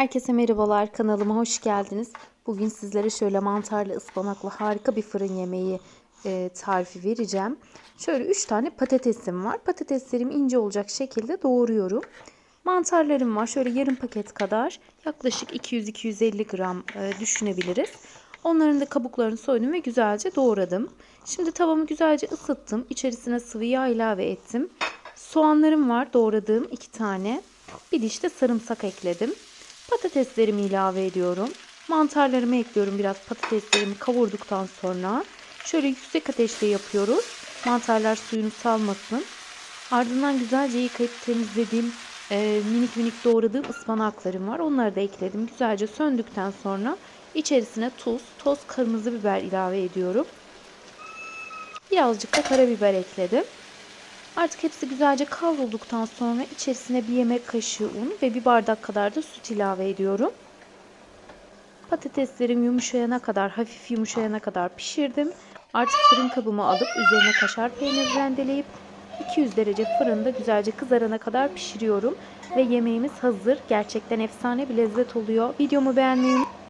Herkese merhabalar kanalıma hoş geldiniz. Bugün sizlere şöyle mantarlı ıspanaklı harika bir fırın yemeği e, tarifi vereceğim. Şöyle 3 tane patatesim var. Patateslerimi ince olacak şekilde doğruyorum. Mantarlarım var. Şöyle yarım paket kadar yaklaşık 200-250 gram e, düşünebiliriz. Onların da kabuklarını soydum ve güzelce doğradım. Şimdi tavamı güzelce ısıttım. İçerisine sıvı yağ ilave ettim. Soğanlarım var doğradığım 2 tane. Bir diş de sarımsak ekledim. Patateslerimi ilave ediyorum. Mantarlarımı ekliyorum biraz patateslerimi kavurduktan sonra. Şöyle yüksek ateşte yapıyoruz. Mantarlar suyunu salmasın. Ardından güzelce yıkayıp temizlediğim e, minik minik doğradığım ıspanaklarım var. Onları da ekledim. Güzelce söndükten sonra içerisine tuz, toz kırmızı biber ilave ediyorum. Birazcık da karabiber ekledim. Artık hepsi güzelce kavrulduktan sonra içerisine bir yemek kaşığı un ve bir bardak kadar da süt ilave ediyorum. Patateslerim yumuşayana kadar, hafif yumuşayana kadar pişirdim. Artık fırın kabıma alıp üzerine kaşar peynir rendeleyip 200 derece fırında güzelce kızarana kadar pişiriyorum. Ve yemeğimiz hazır. Gerçekten efsane bir lezzet oluyor. Videomu beğenmeyi